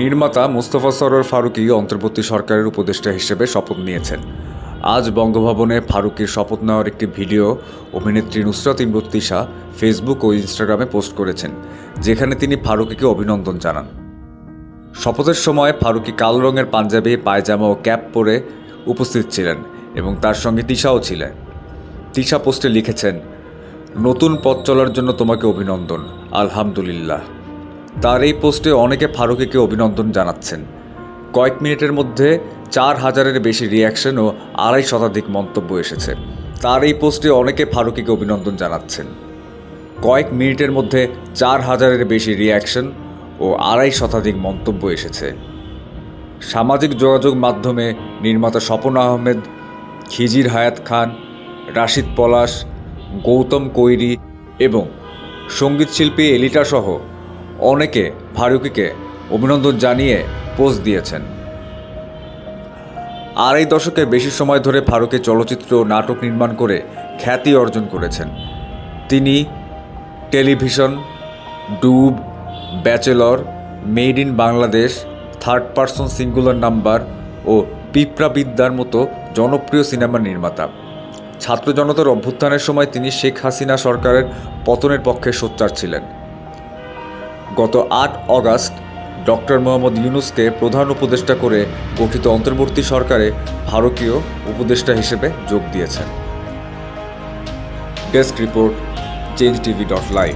নির্মাতা মুস্তফা সরোয়ার ফারুকী অন্তর্বর্তী সরকারের উপদেষ্টা হিসেবে শপথ নিয়েছেন। আজ বঙ্গভবনে ফারুকীর শপথ নেওয়ার একটি ভিডিও অভিনেত্রী নুসরাত ইমরুত্তিশা ফেসবুক ও ইনস্টাগ্রামে পোস্ট করেছেন, যেখানে তিনি ফারুকিকে অভিনন্দন জানান। শপথের সময় ফারুকী কালো রঙের পাঞ্জাবি, পায়জামা ও ক্যাপ পরে উপস্থিত ছিলেন এবং তার সঙ্গে তিশাও ছিলেন। তিশা পোস্টে লিখেছেন, নতুন পথ চলার জন্য তোমাকে অভিনন্দন, আলহামদুলিল্লাহ। তার এই পোস্টে অনেকে ফারুকিকে অভিনন্দন জানাচ্ছেন। কয়েক মিনিটের মধ্যে চার হাজারের বেশি রিয়াকশন ও আড়াই শতাধিক মন্তব্য এসেছে। তার এই পোস্টে অনেকে ফারুকিকে অভিনন্দন জানাচ্ছেন। কয়েক মিনিটের মধ্যে চার হাজারের বেশি রিয়াকশন ও আড়াই শতাধিক মন্তব্য এসেছে। সামাজিক যোগাযোগ মাধ্যমে নির্মাতা স্বপন আহমেদ, খিজির হায়াত খান, রাশিদ পলাশ, গৌতম কৈরি এবং সঙ্গীতশিল্পী এলিটা সহ অনেকে ফারুকিকে অভিনন্দন জানিয়ে পোস্ট দিয়েছেন। আড়াই দশকের বেশি সময় ধরে ফারুকে চলচ্চিত্র নাটক নির্মাণ করে খ্যাতি অর্জন করেছেন। তিনি television, Doob, bachelor, made in Bangladesh, third person singular number ও পিঁপড়া বিদ্যার মতো জনপ্রিয় সিনেমা নির্মাতা। ছাত্র জনতার অভ্যুত্থানের সময় তিনি শেখ হাসিনা সরকারের পতনের পক্ষে সোচ্চার ছিলেন। গত আট অগাস্ট, ডক্টর মোহাম্মদ ইউনুসকে প্রধান উপদেষ্টা করে গঠিত অন্তর্বর্তী সরকারে ভারতীয় উপদেষ্টা হিসেবে যোগ দিয়েছেন। Desk report change TV dot live.